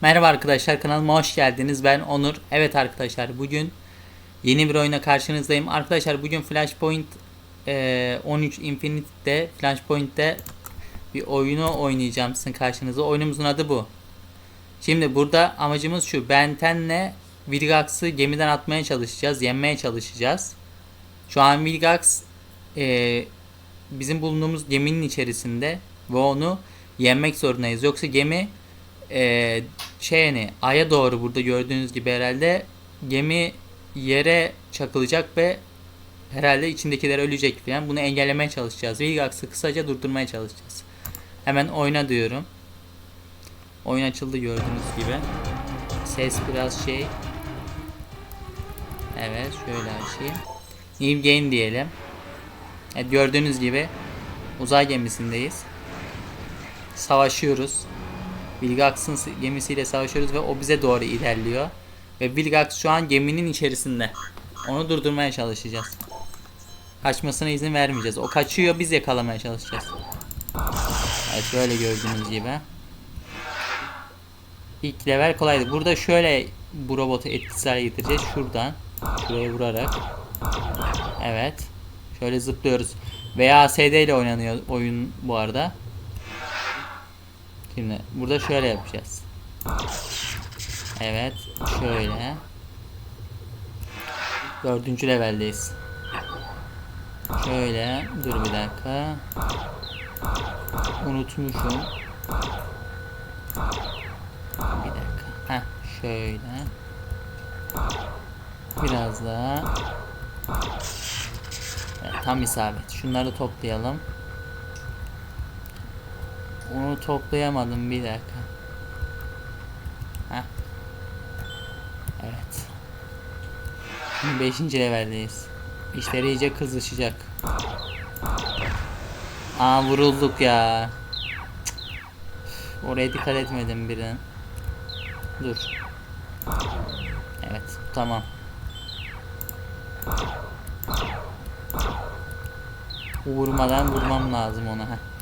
Merhaba arkadaşlar kanalıma hoş geldiniz. Ben Onur. Evet arkadaşlar bugün yeni bir oyuna karşınızdayım. Arkadaşlar bugün Flashpoint eee, 13 Infinite'de Flashpoint'te bir oyunu oynayacağım sizin karşınızda. Oyunumuzun adı bu. Şimdi burada amacımız şu. Benten'le Vilgax'ı gemiden atmaya çalışacağız. Yenmeye çalışacağız. Şu an Vilgax eee, bizim bulunduğumuz geminin içerisinde ve onu yenmek zorundayız. Yoksa gemi eee şey hani aya doğru burada gördüğünüz gibi herhalde gemi yere çakılacak ve herhalde içindekiler ölecek falan. Bunu engellemeye çalışacağız. Vilgax'ı kısaca durdurmaya çalışacağız. Hemen oyna diyorum. Oyun açıldı gördüğünüz gibi. Ses biraz şey. Evet şöyle açayım. New game diyelim. Evet gördüğünüz gibi uzay gemisindeyiz. Savaşıyoruz. Vilgax'ın gemisiyle savaşıyoruz ve o bize doğru ilerliyor. Ve Vilgax şu an geminin içerisinde. Onu durdurmaya çalışacağız. Kaçmasına izin vermeyeceğiz. O kaçıyor biz yakalamaya çalışacağız. Evet böyle gördüğünüz gibi. İlk level kolaydı. Burada şöyle bu robotu etkisiz hale getireceğiz. Şuradan. Şuraya vurarak. Evet. Şöyle zıplıyoruz. Veya SD ile oynanıyor oyun bu arada. Şimdi burada şöyle yapacağız. Evet. Şöyle. Dördüncü leveldeyiz. Şöyle. Dur bir dakika. Unutmuşum. Bir dakika. Heh, şöyle. Biraz daha. Evet, tam isabet. Şunları toplayalım. Onu toplayamadım bir dakika. Heh. Evet. Şimdi 5. leveldeyiz. İşler iyice kızışacak. Aa vurulduk ya. Cık. Oraya dikkat etmedim birden. Dur. Evet tamam. Vurmadan vurmam lazım ona. Heh.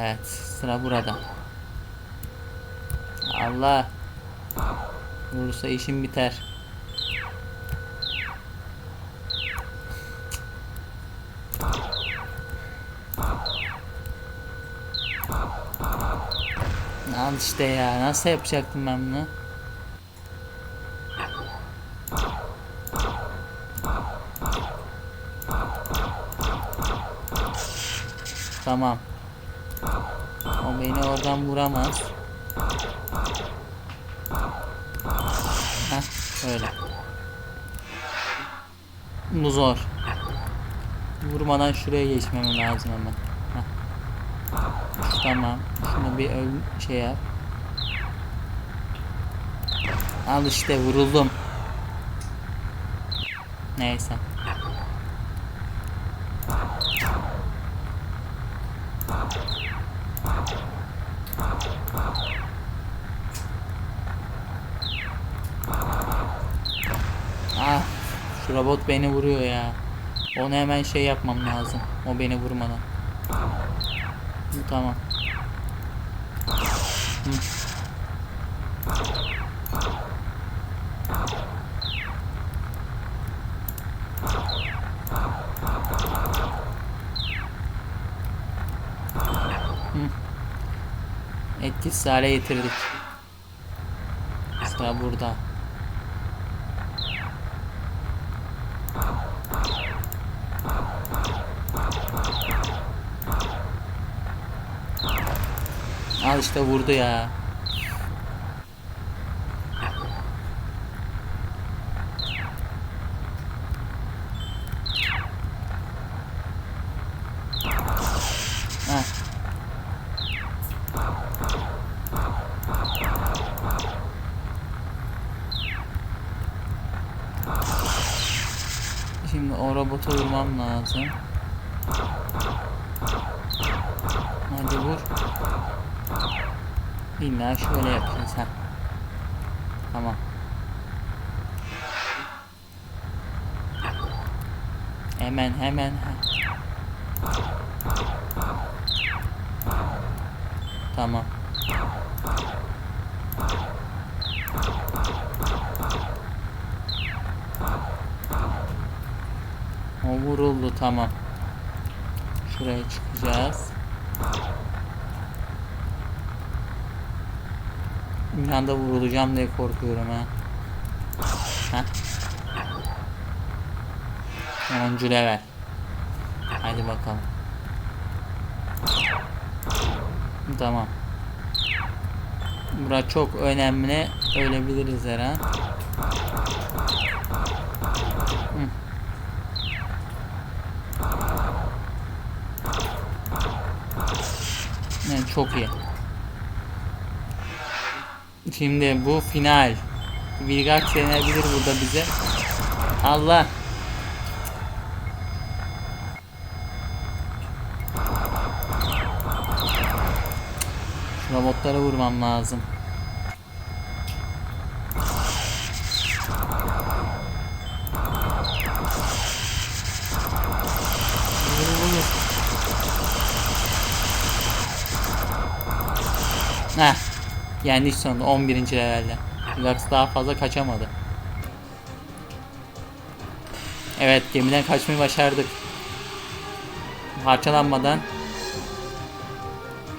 Evet sıra burada. Allah. Vurursa işim biter. Al işte ya nasıl yapacaktım ben bunu? Tamam. Beni oradan vuramaz. Heh, öyle. Bu zor. Vurmadan şuraya geçmem lazım ama. Tamam. Şunu bir öl şey yap. Al işte vuruldum. Neyse. Ah, şu robot beni vuruyor ya. Onu hemen şey yapmam lazım. O beni vurmadan. Tamam. Hı. Hı. Etkisiz hale getirdik. Sıra burada. Al işte vurdu ya. Şimdi o robota vurmam lazım. Hadi vur. İlla şöyle yapacağız ha. Tamam. Hemen hemen. Tamam. O vuruldu tamam. Şuraya çıkacağız. Bir anda vurulacağım diye korkuyorum ha. Heh. 10. level. Hadi bakalım. Tamam. Bura çok önemli. Ölebiliriz her an. Evet, çok iyi. Şimdi bu final. Vilgax denebilir burada bize. Allah. Robotlara vurmam lazım. Yendik sonunda 11. levelde. Lux daha fazla kaçamadı. Evet gemiden kaçmayı başardık. Parçalanmadan.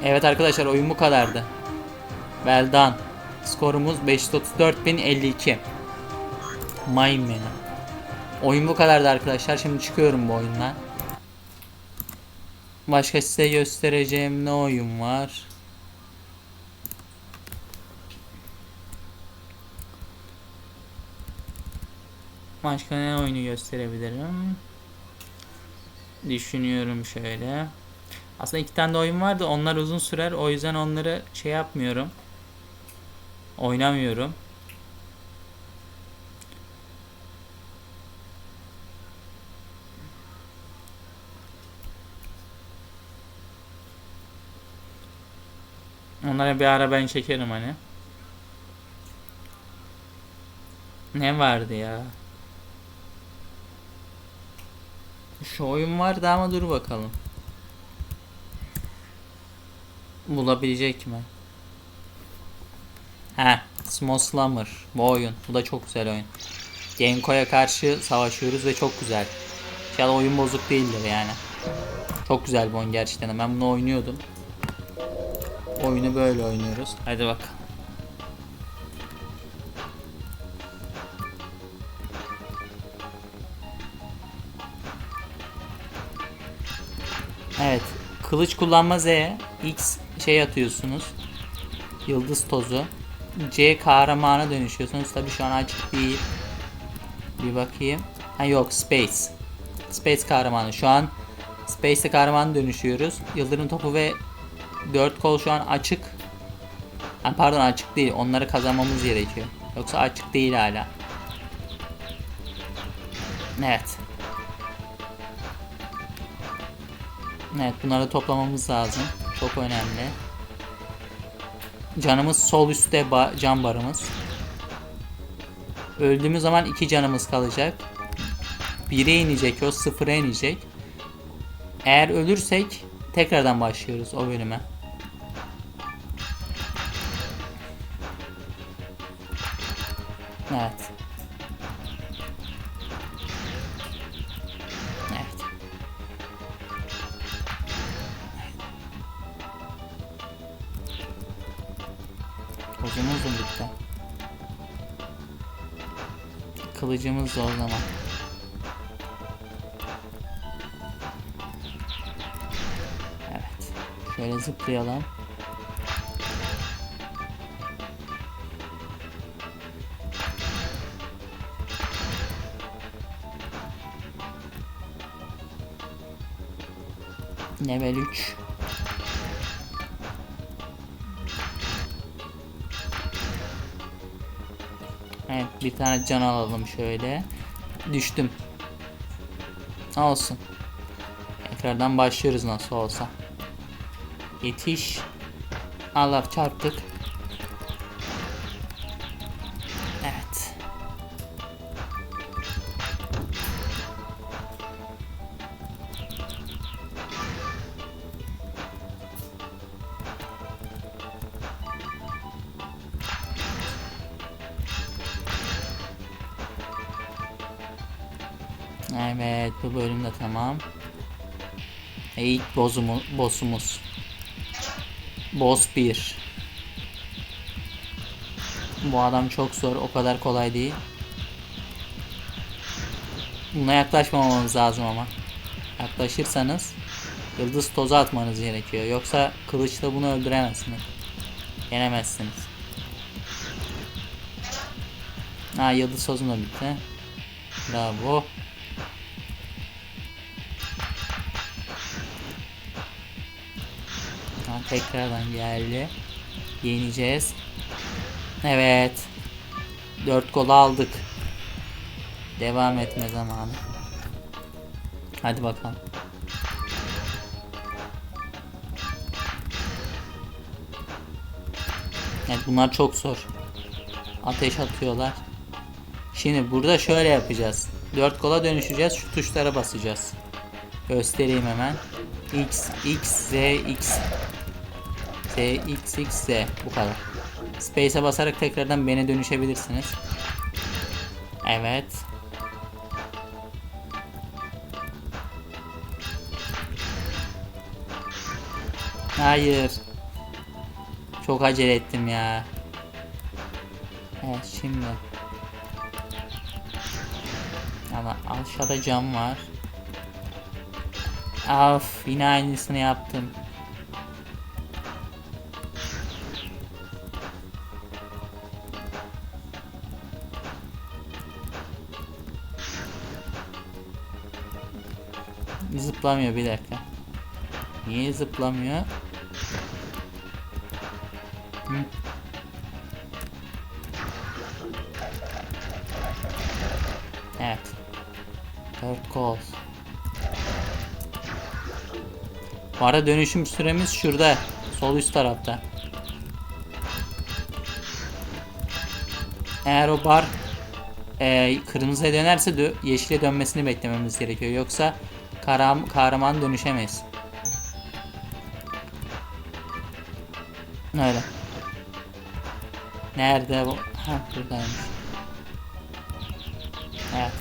Evet arkadaşlar oyun bu kadardı. Well done. Skorumuz 534.052. Mine Man'i. Oyun bu kadardı arkadaşlar. Şimdi çıkıyorum bu oyundan. Başka size göstereceğim ne oyun var? Başka ne oyunu gösterebilirim? Düşünüyorum şöyle. Aslında iki tane de oyun vardı. Onlar uzun sürer. O yüzden onları şey yapmıyorum. Oynamıyorum. Onlara bir ara ben çekerim hani. Ne vardı ya? Şu oyun vardı ama dur bakalım. Bulabilecek mi? He, Small Slumber. Bu oyun. Bu da çok güzel oyun. Genko'ya karşı savaşıyoruz ve çok güzel. İnşallah oyun bozuk değildir yani. Çok güzel bir oyun gerçekten. Ben bunu oynuyordum. Oyunu böyle oynuyoruz. Hadi bakalım. Evet. Kılıç kullanma Z. X şey atıyorsunuz. Yıldız tozu. C kahramana dönüşüyorsunuz. Tabi şu an açık değil. Bir bakayım. Ha yok Space. Space kahramanı. Şu an Space'e kahraman dönüşüyoruz. Yıldırım topu ve 4 kol şu an açık. Ha, pardon açık değil. Onları kazanmamız gerekiyor. Yoksa açık değil hala. Evet. Evet bunları toplamamız lazım. Çok önemli. Canımız sol üstte ba- can barımız. Öldüğümüz zaman iki canımız kalacak. 1'e inecek o sıfıra inecek. Eğer ölürsek tekrardan başlıyoruz o bölüme. Evet. Kılıcımız da. Evet. Şöyle zıplayalım. Level 3. Evet bir tane can alalım şöyle. Düştüm. Olsun. Tekrardan başlıyoruz nasıl olsa. Yetiş. Allah çarptık. Bozumu, boss'umuz. Boss 1. Bu adam çok zor. O kadar kolay değil. Buna yaklaşmamamız lazım ama. Yaklaşırsanız yıldız tozu atmanız gerekiyor. Yoksa kılıçla bunu öldüremezsiniz. Yenemezsiniz. Ha yıldız tozum da bitti. Bravo. Tekrardan geldi. Yeneceğiz. Evet. Dört kola aldık. Devam etme zamanı. Hadi bakalım. Evet bunlar çok zor. Ateş atıyorlar. Şimdi burada şöyle yapacağız. Dört kola dönüşeceğiz. Şu tuşlara basacağız. Göstereyim hemen. X, X, Z, X. Z, X, X, Z. Bu kadar. Space'e basarak tekrardan beni dönüşebilirsiniz. Evet. Hayır. Çok acele ettim ya. Evet şimdi. Ama aşağıda cam var. Af yine aynısını yaptım. Zıplamıyor bir dakika. Niye zıplamıyor? Hı. Evet. Dört kol. Bu arada dönüşüm süremiz şurada. Sol üst tarafta. Eğer o bar e, kırmızıya dönerse dö yeşile dönmesini beklememiz gerekiyor. Yoksa kahram kahraman dönüşemeyiz. Öyle. Nerede bu? Ha buradaymış. Evet.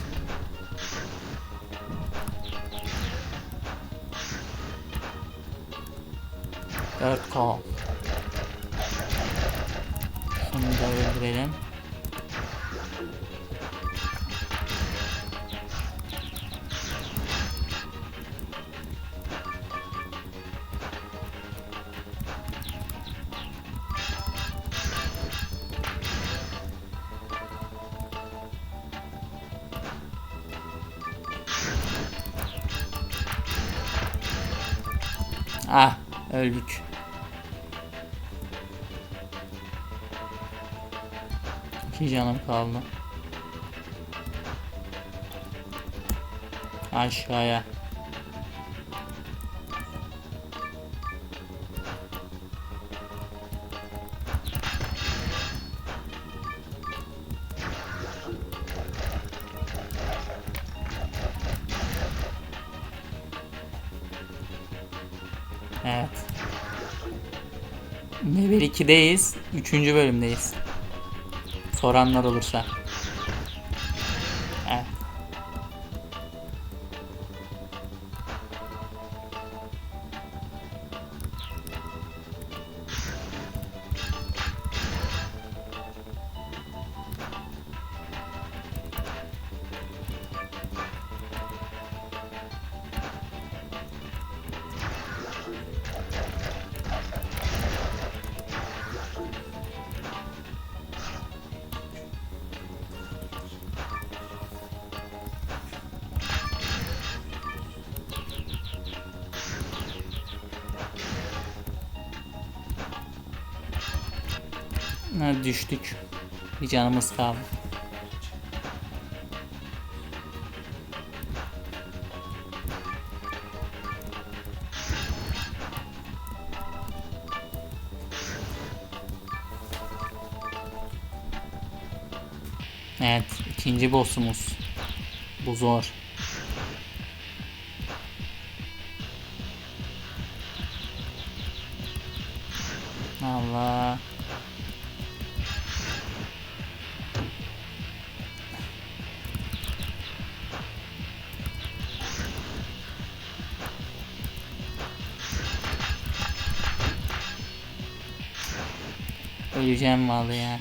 Dört kol. Ah öldük. İki canım kaldı. Aşağıya. Evet. Level 2'deyiz. 3. bölümdeyiz. Soranlar olursa. Düştük. Bir canımız kaldı. Evet, ikinci boss'umuz. Bu zor. Öleceğim vallahi ya.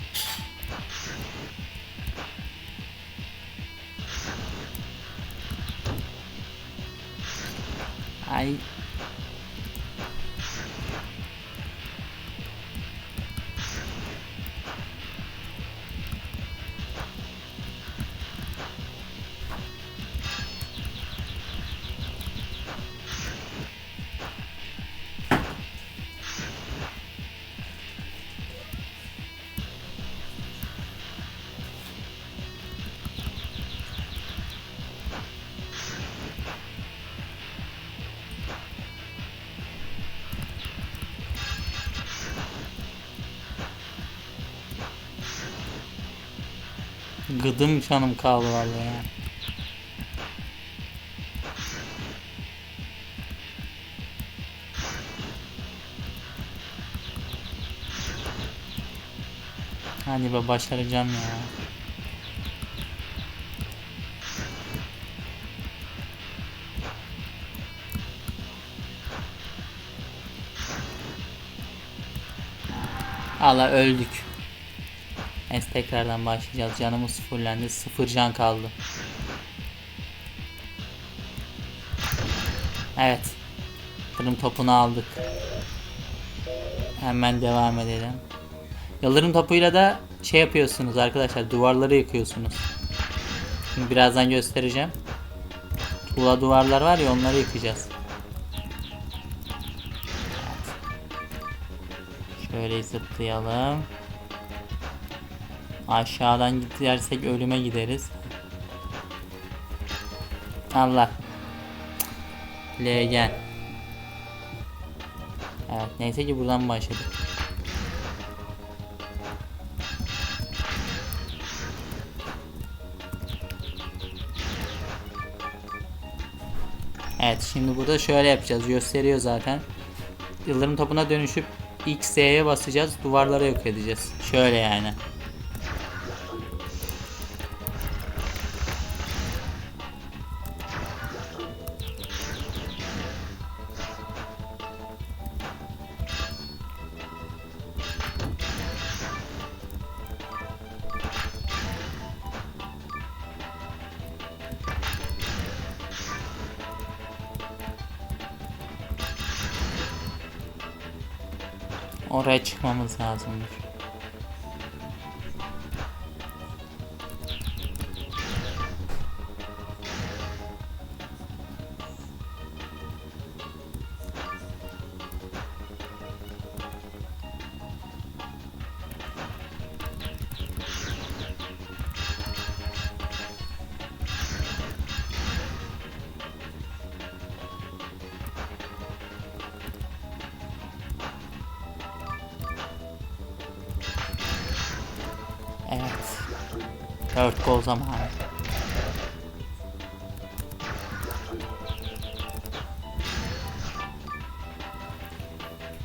Gıdım canım kaldı vallahi ya. Hadi be başaracağım ya. Allah öldük. Neyse tekrardan başlayacağız. Canımız fullendi. Sıfır can kaldı. Evet. Kırım topunu aldık. Hemen devam edelim. Yıldırım topuyla da şey yapıyorsunuz arkadaşlar. Duvarları yıkıyorsunuz. Şimdi birazdan göstereceğim. Tuğla duvarlar var ya onları yıkacağız. Şöyle zıplayalım. Aşağıdan gidersek ölüme gideriz. Allah. Legen. Evet neyse ki buradan başladık. Evet şimdi burada şöyle yapacağız. Gösteriyor zaten. Yıldırım topuna dönüşüp X'ye basacağız. Duvarlara yok edeceğiz. Şöyle yani. Oraya çıkmamız lazımdır. Zamanı.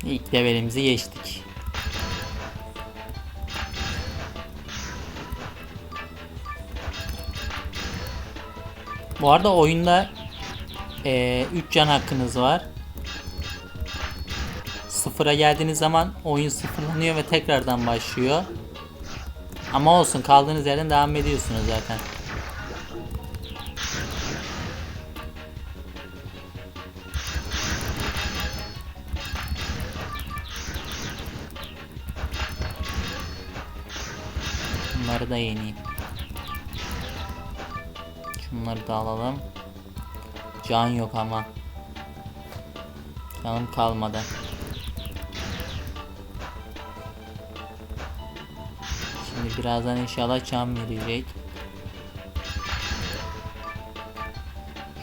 İlk levelimizi geçtik. Bu arada oyunda 3 can hakkınız var. Sıfıra geldiğiniz zaman oyun sıfırlanıyor ve tekrardan başlıyor. Ama olsun kaldığınız yerden devam ediyorsunuz zaten. Bunları da yeneyim. Şunları da alalım. Can yok ama. Canım kalmadı. Şimdi birazdan inşallah can verecek.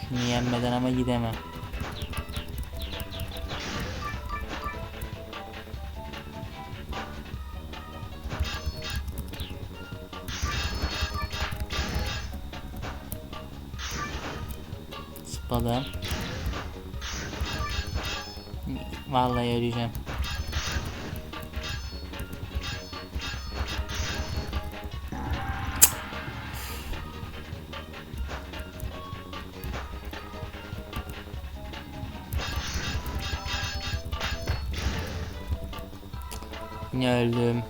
Şunu yenmeden ama gidemem. Zıpladım. Vallahi öleceğim. geldim.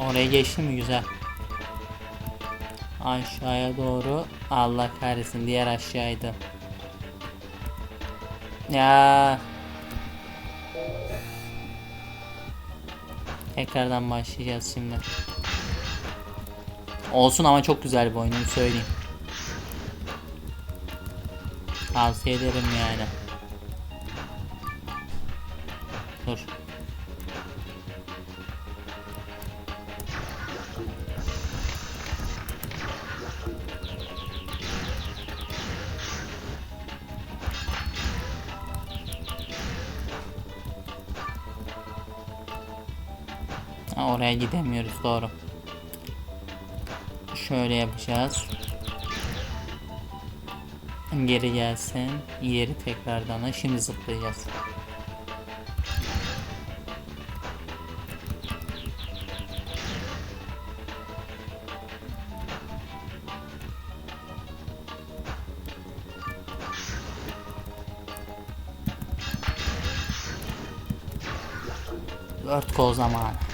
Oraya geçti mi güzel. Aşağıya doğru. Allah kahretsin diğer aşağıydı. Ya. Tekrardan başlayacağız şimdi. Olsun ama çok güzel bir oyun söyleyeyim. Tavsiye ederim yani. Dur. Ha, oraya gidemiyoruz doğru. Şöyle yapacağız. Geri gelsin. İleri tekrardan. Şimdi zıplayacağız. Dört kol zamanı.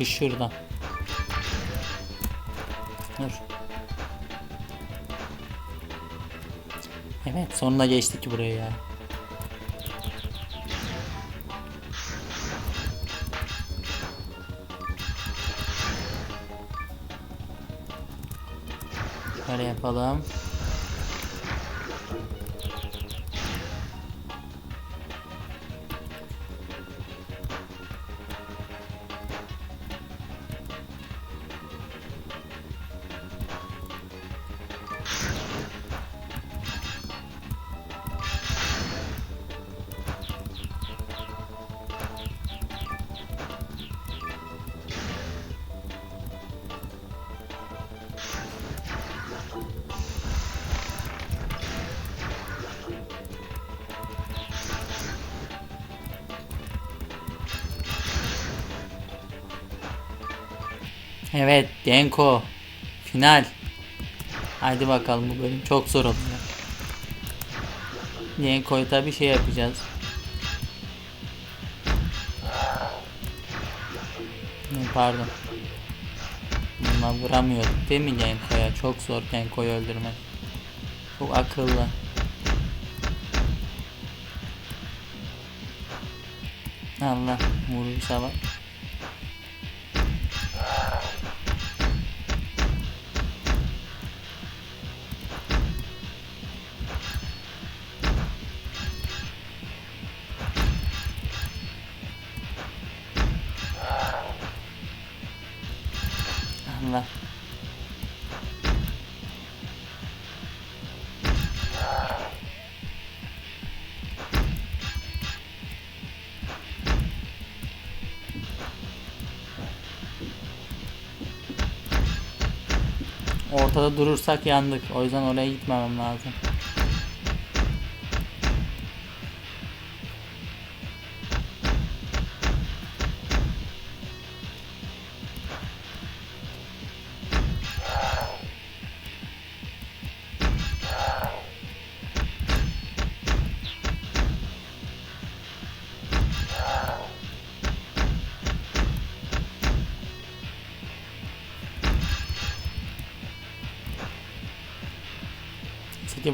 Çıkış şuradan. Dur. Evet sonunda geçtik buraya ya. Şöyle yapalım. Evet Denko. Final. Haydi bakalım bu bölüm çok zor oluyor. Denko'yu tabi şey yapacağız. Pardon. Bununla vuramıyorduk değil mi Genko'ya? Çok zor Genko'yu öldürmek. Çok akıllı. Allah vurursa bak. Ortada durursak yandık. O yüzden oraya gitmemem lazım.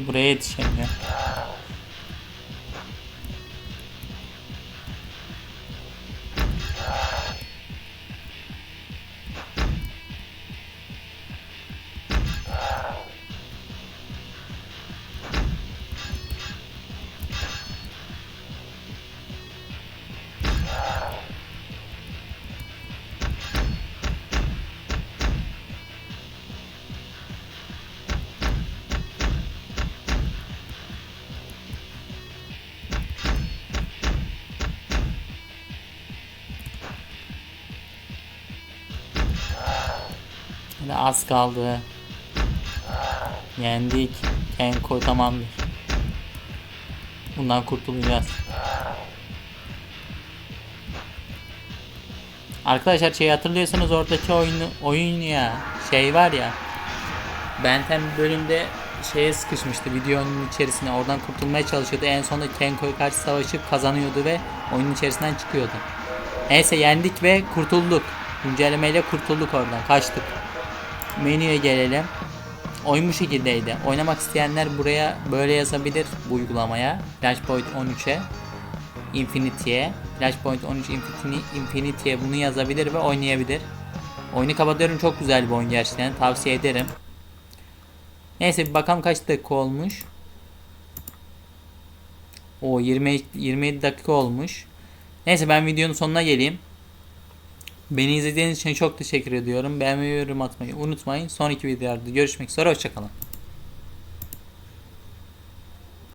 Buraya yetişemiyor. Az kaldı. Yendik. Kenko tamamdır. Bundan kurtulacağız. Arkadaşlar şey hatırlıyorsanız oradaki oyunu oyun ya şey var ya Benten bölümde şeye sıkışmıştı videonun içerisine oradan kurtulmaya çalışıyordu en sonunda Kenko'ya karşı savaşıp kazanıyordu ve oyunun içerisinden çıkıyordu. Neyse yendik ve kurtulduk. Güncellemeyle kurtulduk oradan kaçtık. Menüye gelelim. Oyun bu şekildeydi. Oynamak isteyenler buraya böyle yazabilir bu uygulamaya. Flashpoint 13'e. Infinity'ye. Flashpoint 13 Infinity, Infinity'ye bunu yazabilir ve oynayabilir. Oyunu kapatıyorum. Çok güzel bir oyun gerçekten. Tavsiye ederim. Neyse bir bakalım kaç dakika olmuş. O 20 27 dakika olmuş. Neyse ben videonun sonuna geleyim. Beni izlediğiniz için çok teşekkür ediyorum. Beğenmeyi ve yorum atmayı unutmayın. Sonraki videolarda görüşmek üzere. Hoşçakalın.